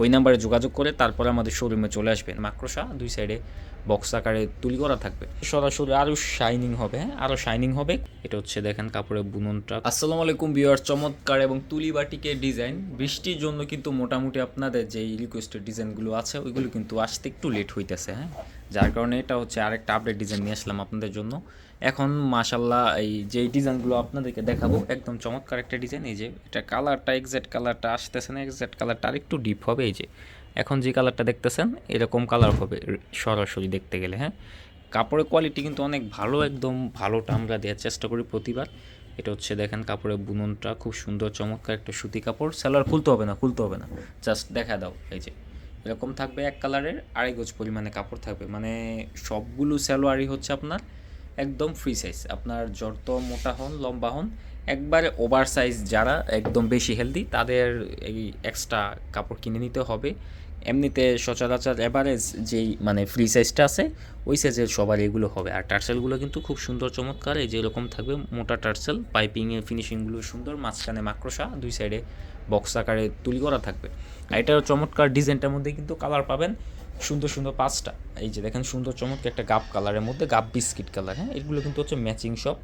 ওই নাম্বারে যোগাযোগ করে তারপরে আমাদের শোরুমে চলে আসবেন। মাকড়সা দুই সাইডে বক্স আকারে তুলি করা থাকবে। সরাসরি আরও শাইনিং হবে আরও শাইনিং হবে। এটা হচ্ছে দেখেন কাপড়ের বুননটা। আসসালামু আলাইকুম বিয়ার চমৎকার এবং তুলি বাটিকের ডিজাইন বৃষ্টির জন্য কিন্তু মোটামুটি আপনাদের যে রিকোয়েস্টের ডিজাইনগুলো আছে, ওইগুলো কিন্তু আসতে একটু লেট হইতেছে হ্যাঁ? যার কারণে এটা হচ্ছে আরেকটা আপডেট ডিজাইন নিয়ে আসলাম আপনাদের জন্য। এখন মাশাল্লাহ এই যে ডিজাইনগুলো আপনাদেরকে দেখাবো, একদম চমৎকার একটা ডিজাইন এই যে এটা কালারটা এক্সাক্ট কালারটা আসতেছে না এক্সাক্ট কালারটা আরেকটু ডিপ হবে, এই যে এখন যে কালারটা দেখতেছেন, এরকম কালার হবে সরাসরি দেখতে গেলে হ্যাঁ? কাপড়ের কোয়ালিটি কিন্তু অনেক ভালো, একদম ভালোটা আমরা দেওয়ার চেষ্টা করি প্রতিবার। এটা হচ্ছে দেখেন কাপড়ের বুননটা খুব সুন্দর, চমৎকার একটা সুতি কাপড়। সেলার খুলতে হবে না, খুলতে হবে না। জাস্ট দেখা দাও, এই যে। এরকম থাকবে এক কালারের আড়াই গজ পরিমাণে কাপড় থাকবে। মানে সবগুলো স্যালোয়ারই হচ্ছে আপনার একদম ফ্রি সাইজ আপনার যত মোটা হন, লম্বা হন, একবারে ওভার সাইজ যারা একদম বেশি হেলদি তাদের এই এক্সট্রা কাপড় কিনে নিতে হবে। এমনিতে সচরাচর অ্যাভারেজ যেই মানে ফ্রি সাইজটা আছে, ওই সাইজের সবার এগুলো হবে। আর টার্সেলগুলো কিন্তু খুব সুন্দর, চমৎকার। এই যে এরকম থাকবে মোটা টার্সেল পাইপিংয়ের ফিনিশিংগুলো সুন্দর, মাঝখানে মাকড়সা, দুই সাইডে বক্স আকারে তুলি করা থাকবে। আর এটার চমৎকার ডিজাইনটার মধ্যে কিন্তু কালার পাবেন সুন্দর সুন্দর পাঁচটা। এই যে দেখেন সুন্দর, চমৎকার একটা গাপ কালারের মধ্যে গাপ বিস্কিট কালার হ্যাঁ? এগুলো কিন্তু হচ্ছে ম্যাচিং সব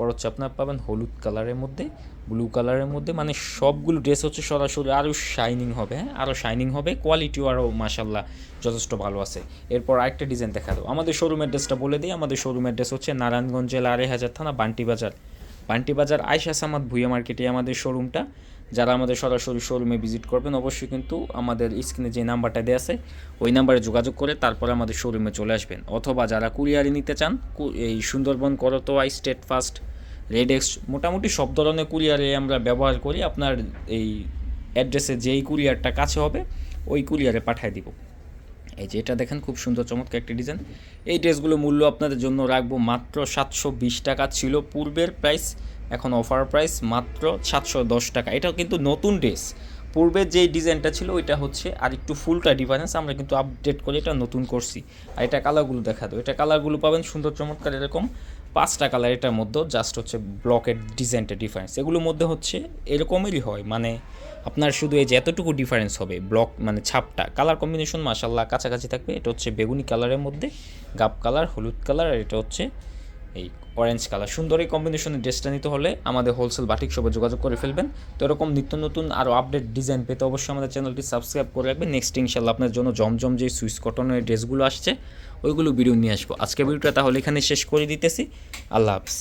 পর হচ্ছে আপনার পাবেন, হলুদ কালারের মধ্যে ব্লু কালারের মধ্যে মানে সবগুলো ড্রেস হচ্ছে সরাসরি আরও শাইনিং হবে হ্যাঁ? আরও শাইনিং হবে কোয়ালিটিও আরও মাসাল্লাহ যথেষ্ট ভালো আছে। এরপর আরেকটা ডিজাইন দেখা দাও আমাদের শোরুমের ড্রেসটা বলে দিই। আমাদের শোরুমের ড্রেস হচ্ছে নারায়ণগঞ্জ জেলা আড়াই হাজার থানা, বান্টি বাজার। বান্টি বাজার আয়সা সামাদ ভুইয়া মার্কেটে আমাদের শোরুমটা যারা আমাদের সরাসরি শোরুমে ভিজিট করবেন, অবশ্যই কিন্তু আমাদের স্ক্রিনে যে নাম্বারটা দেওয়া আছে, ওই নাম্বারে যোগাযোগ করে তারপরে আমাদের শোরুমে চলে আসবেন। অথবা যারা কুরিয়ারে নিতে চান এই Sundarban, Karatoya Steadfast RedX মোটামুটি সব ধরনের কুরিয়ারে আমরা ব্যবহার করি। আপনার এই অ্যাড্রেসে যেই কুরিয়ারটা কাছে হবে, ওই কুরিয়ারে পাঠিয়ে দিব। এই যে এটা দেখেন, খুব সুন্দর, চমৎকার একটা ডিজাইন এই ড্রেসগুলো মূল্য আপনাদের জন্য রাখব মাত্র সাতশো বিশ টাকা ছিল পূর্বের প্রাইস এখন অফার প্রাইস মাত্র সাতশো দশ টাকা। এটাও কিন্তু নতুন ড্রেস পূর্বের যেই ডিজাইনটা ছিল, ওইটা হচ্ছে আর একটু ফুলটা ডিফারেন্স আমরা কিন্তু আপডেট করে এটা নতুন করছি। আর এটা কালারগুলো দেখা দাও। এটা কালারগুলো পাবেন সুন্দর, চমৎকার এরকম। পাঁচটা কালার এটার মধ্যে জাস্ট হচ্ছে ব্লকের ডিজাইনটা ডিফারেন্স এগুলোর মধ্যে হচ্ছে এরকমেরই হয় মানে আপনার শুধু এই যে এতটুকু ডিফারেন্স হবে ব্লক মানে ছাপটা কালার কম্বিনেশন মাসাল্লাহ কাছাকাছি থাকবে। এটা হচ্ছে বেগুনি কালারের মধ্যে গাপ কালার হলুদ কালার আর এটা হচ্ছে এই অরেঞ্জ কালার সুন্দর এই কম্বিনেশনের ড্রেসটা নিতে হলে আমাদের হোলসেল বাটিক শপে যোগাযোগ করে ফেলবেন। তো এরকম নিত্য নতুন আরও আপডেট ডিজাইন পেতে অবশ্যই আমাদের চ্যানেলটি সাবস্ক্রাইব করে রাখবেন। নেক্সট ইনশাল্লাহ আপনার জন্য জমজম যে সুইস কটনের ড্রেসগুলো আসছে, ওইগুলো ভিডিও নিয়ে আসব। আজকে ভিডিওটা তাহলে এখানে শেষ করে দিতেছি। আল্লাহ হাফিজ।